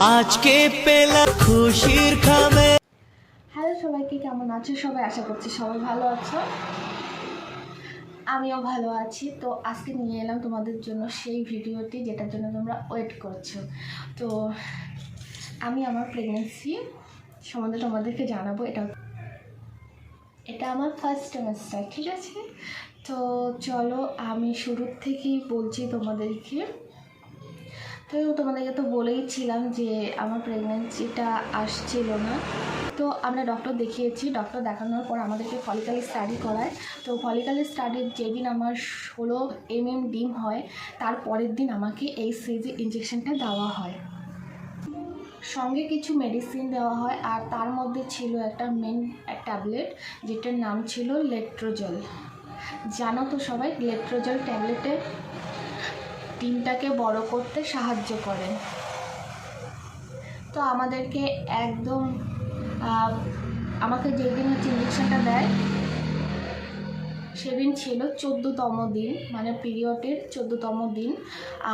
আজকে পেলাম খুশির খামে। হ্যালো সবাইকে, কেমন আছো? সবাই আশা করছি সবাই ভালো আছো। আমিও ভালো আছি। তো আজকে নিয়ে এলাম তোমাদের জন্য সেই ভিডিওটি যেটার জন্য তোমরা ওয়েট করছ। তো আমি আমার প্রেগনেন্সি সম্বন্ধে তোমাদেরকে জানাব। এটা এটা আমার ফার্স্ট সেমেস্টার ঠিক আছে? তো চলো আমি শুরুর থেকেই বলছি তোমাদেরকে। তো তোমাদেরকে তো বলেই ছিলাম যে আমার প্রেগনেন্সিটা আসছিল না। তো আমরা ডক্টর দেখিয়েছি ডক্টর দেখানোর পর আমাদেরকে ফলিক্যাল স্টাডি করায়। তো ফলিক্যাল স্টাডির যেদিন আমার ষোলো এম এম ডিম হয়, তার পরের দিন আমাকে এই সিজি ইঞ্জেকশনটা দেওয়া হয়। সঙ্গে কিছু মেডিসিন দেওয়া হয়, আর তার মধ্যে ছিল একটা মেন ট্যাবলেট যেটার নাম ছিল লেট্রোজল জানো তো সবাই লেট্রোজল ট্যাবলেটে ডিমটাকে বড় করতে সাহায্য করে। তো আমাদেরকে একদম আমাকে যেদিন হচ্ছে ইঞ্জেকশনটা দেয়, সেদিন ছিল চোদ্দোতম দিন মানে পিরিয়ডের চোদ্দোতম দিন।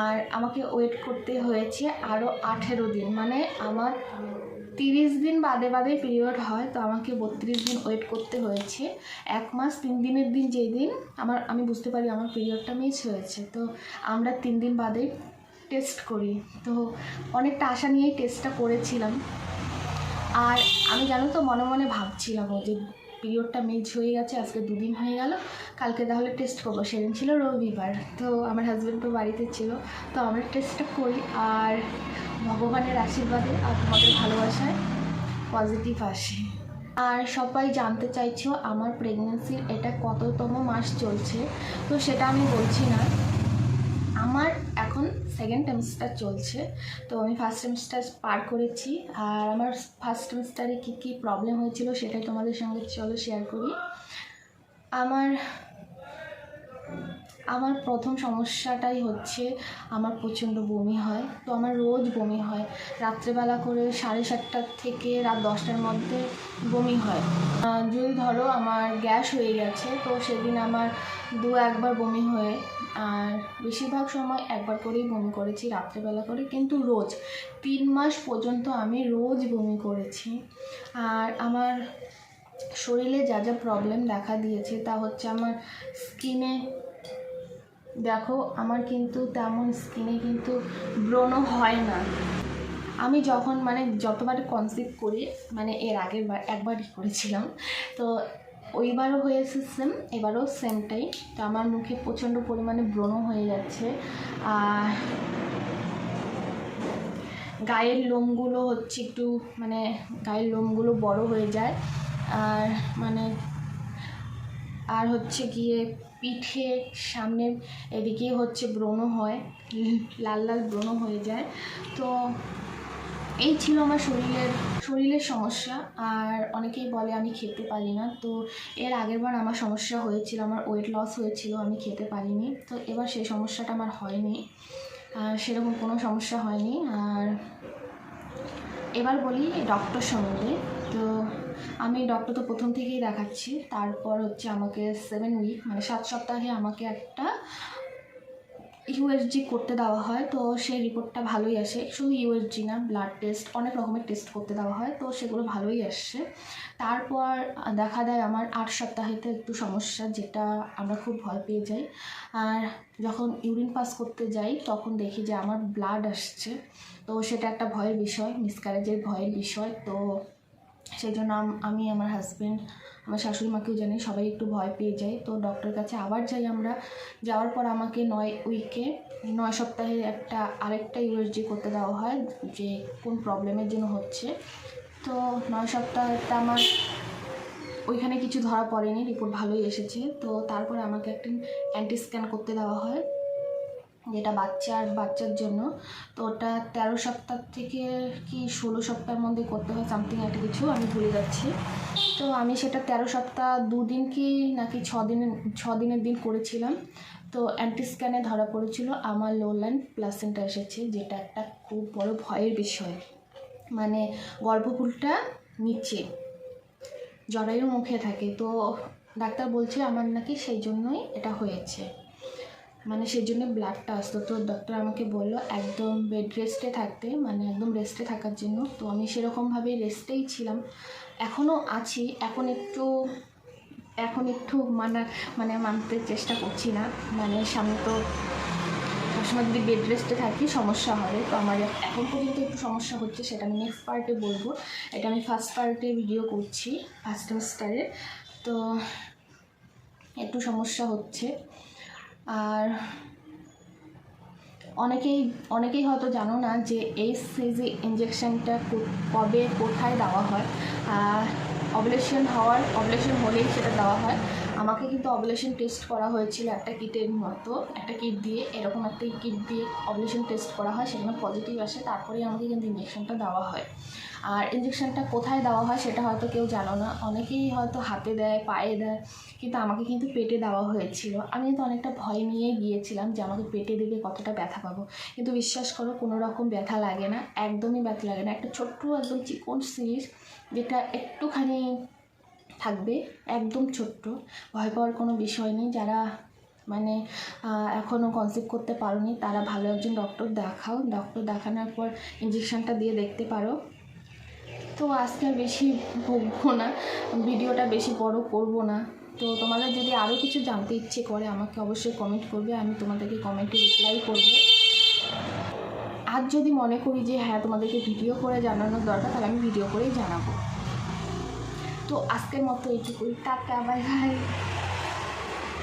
আর আমাকে ওয়েট করতে হয়েছে আরও আঠেরো দিন মানে আমার তিরিশ দিন বাদে বাদে পিরিয়ড হয়, তো আমাকে বত্রিশ দিন ওয়েট করতে হয়েছে। এক মাস, তিন দিনের দিন যেই দিন আমার, আমি বুঝতে পারি আমার পিরিয়ডটা মিস হয়েছে। তো আমরা তিন দিন বাদেই টেস্ট করি। তো অনেকটা আশা নিয়েই টেস্টটা করেছিলাম। আর আমি জানো তো, মনে মনে ভাবছিলাম যে পিরিয়ডটা মিস হয়ে গেছে, আজকে দুদিন হয়ে গেল, কালকে তাহলে টেস্ট করব। সেদিন ছিল রবিবার, তো আমার হাজব্যান্ড তো বাড়িতে ছিল, তো আমরা টেস্টটা করি। আর ভগবানের আশীর্বাদে আর তোমাদের ভালোবাসায় পজিটিভ আসে। আর সবাই জানতে চাইছো আমার প্রেগনেন্সির এটা কততম মাস চলছে, তো সেটা আমি বলছি না। আমার এখন সেকেন্ড সেমিস্টার চলছে, তো আমি ফার্স্ট সেমিস্টার পার করেছি। আর আমার ফার্স্ট সেমিস্টারে কী কী প্রবলেম হয়েছিল সেটাই তোমাদের সঙ্গে চলো শেয়ার করি। আমার আমার প্রথম সমস্যাটাই হচ্ছে আমার প্রচণ্ড বমি হয়। তো আমার রোজ বমি হয়। রাত্রেবেলা করে সাড়ে সাতটার থেকে রাত দশটার মধ্যে বমি হয়। যদি ধরো আমার গ্যাস হয়ে গেছে, তো সেদিন আমার দু একবার বমি হয়ে, আর বেশিরভাগ সময় একবার করেই বমি করেছি, রাত্রেবেলা করে। কিন্তু রোজ, তিন মাস পর্যন্ত আমি রোজ বমি করেছি। আর আমার শরীরে যা যা প্রবলেম দেখা দিয়েছে, তা হচ্ছে আমার স্কিনে দেখো, আমার কিন্তু তেমন স্কিনে কিন্তু ব্রণ হয় না। আমি যখন মানে যতবার কনসিভ করি মানে এর আগের বার, একবারই করেছিলাম, তো ওইবারও হয়েছে সেম এবারও সেমটাই তো আমার মুখে প্রচণ্ড পরিমাণে ব্রণ হয়ে যাচ্ছে। আর গায়ের লোমগুলো হচ্ছে একটু মানে গায়ের লোমগুলো বড় হয়ে যায়। আর মানে আর হচ্ছে গিয়ে পিঠে সামনে এদিকে হচ্ছে ব্রণ হয়, লাল লাল ব্রণ হয়ে যায়। তো এই ছিল আমার শরীরের শরীরের সমস্যা। আর অনেকেই বলে আমি খেতে পারি না। তো এর আগেরবার আমার সমস্যা হয়েছিল, আমার ওয়েট লস হয়েছিল, আমি খেতে পারিনি। তো এবার সেই সমস্যাটা আমার হয়নি। আর সেরকম কোনো সমস্যা হয়নি। আর এবার বলি ডক্টর সম্বন্ধে। তো আমি ডক্টর তো প্রথম থেকেই দেখাচ্ছি। তারপর হচ্ছে আমাকে সেভেন উইক মানে সাত সপ্তাহে আমাকে একটা ইউএসজি করতে দেওয়া হয়। তো সেই রিপোর্টটা ভালোই আসে। শুধু ইউএসজি না ব্লাড টেস্ট অনেক রকমের টেস্ট করতে দেওয়া হয়। তো সেগুলো ভালোই আসছে। তারপর দেখা দেয় আমার আট সপ্তাহেতে একটু সমস্যা, যেটা আমরা খুব ভয় পেয়ে যাই। আর যখন ইউরিন পাস করতে যাই, তখন দেখি যে আমার ব্লাড আসছে। তো সেটা একটা ভয়ের বিষয় মিসক্যারেজের ভয়ের বিষয়। তো সেই জন্য আমি আমার হাজব্যান্ড আমার শাশুড়ি মাকেও জানি সবাই একটু ভয় পেয়ে যায়। তো ডক্টরের কাছে আবার যাই আমরা। যাওয়ার পর আমাকে নয় উইকে নয় সপ্তাহে একটা আরেকটা ইউএসজি করতে দেওয়া হয়, যে কোন প্রবলেমের জন্য হচ্ছে। তো নয় সপ্তাহটা আমার ওইখানে কিছু ধরা পড়েনি রিপোর্ট ভালোই এসেছে। তো তারপরে আমাকে একটা অ্যান্টি স্ক্যান করতে দেওয়া হয়। যেটা বাচ্চার বাচ্চার জন্য, তো ওটা তেরো সপ্তাহ থেকে কি ষোলো সপ্তাহের মধ্যে করতে হয় সামথিং একটা কিছু, আমি ভুলে যাচ্ছি। তো আমি সেটা তেরো সপ্তাহ, দুদিন কি নাকি ছ দিনের ছ দিনের দিন করেছিলাম। তো অ্যান্টি স্ক্যানে ধরা পড়েছিল, আমার লোল্যান্ড প্লাসেন্টা এসেছে, যেটা একটা খুব বড় ভয়ের বিষয়। মানে গর্ভপুলটা নিচে জরায়ু মুখে থাকে। তো ডাক্তার বলছে আমার নাকি সেই জন্যই এটা হয়েছে। মানে সেই জন্য ব্লাডটা আসতো। তো ডক্টর আমাকে বলল, একদম বেড রেস্টে থাকতে মানে একদম রেস্টে থাকার জন্য। তো আমি সেরকমভাবেই রেস্টেই ছিলাম। এখনও আছি, এখন একটু এখন একটু মানা মানে মানতে চেষ্টা করছি না। মানে সামনে তো সবসময় যদি বেড রেস্টে থাকি সমস্যা হবে। তো আমার এখন পর্যন্ত একটু সমস্যা হচ্ছে, সেটা আমি নেক্সট পার্টে বলব। এটা আমি ফার্স্ট পার্টে ভিডিও করছি ফার্স্ট সেমিস্টারে তো একটু সমস্যা হচ্ছে। আর অনেকেই অনেকেই হয়তো জানো না যে এই সিজি ইঞ্জেকশনটা কবে কোথায় দেওয়া হয়। অবলেশন হওয়ার অবলেশন হলেই সেটা দেওয়া হয়। আমাকে কিন্তু অবলেশন টেস্ট করা হয়েছিল একটা কিটের মতো, একটা কিট দিয়ে, এরকম একটা কিট দিয়ে অবলেশন টেস্ট করা হয়, সেখানে পজিটিভ আসে, তারপরেই আমাকে কিন্তু ইঞ্জেকশনটা দেওয়া হয়। আর ইঞ্জেকশনটা কোথায় দেওয়া হয় সেটা হয়তো কেউ জানো না, অনেকেই হয়তো হাতে দেয়, পায়ে দেয়, কিন্তু আমাকে কিন্তু পেটে দেওয়া হয়েছিল। আমি কিন্তু অনেকটা ভয় নিয়ে গিয়েছিলাম যে আমাকে পেটে দিলে কতটা ব্যথা পাবো। কিন্তু বিশ্বাস করো, কোনো রকম ব্যথা লাগে না, একদমই ব্যথা লাগে না। একটা ছোট্ট একদম চিকন সিরিজ, যেটা একটুখানি থাকবে, একদম ছোট্ট। ভয় পাওয়ার কোনো বিষয় নেই। যারা মানে এখনও কনসিভ করতে পারোনি, তারা ভালো একজন ডক্টর দেখাও। ডক্টর দেখানোর পর ইঞ্জেকশনটা দিয়ে দেখতে পারো। তো আজকে বেশি বকবো না, ভিডিওটা বেশি বড় করব না। তো তোমাদের যদি আরও কিছু জানতে ইচ্ছে করে, আমাকে অবশ্যই কমেন্ট করবে, আমি তোমাদেরকে কমেন্টে রিপ্লাই করব। আর যদি মনে করি যে হ্যাঁ তোমাদেরকে ভিডিও করে জানানোর দরকার, তাহলে আমি ভিডিও করেই জানাব। তো আজকের মতো এইটুকুই। Tata bye bye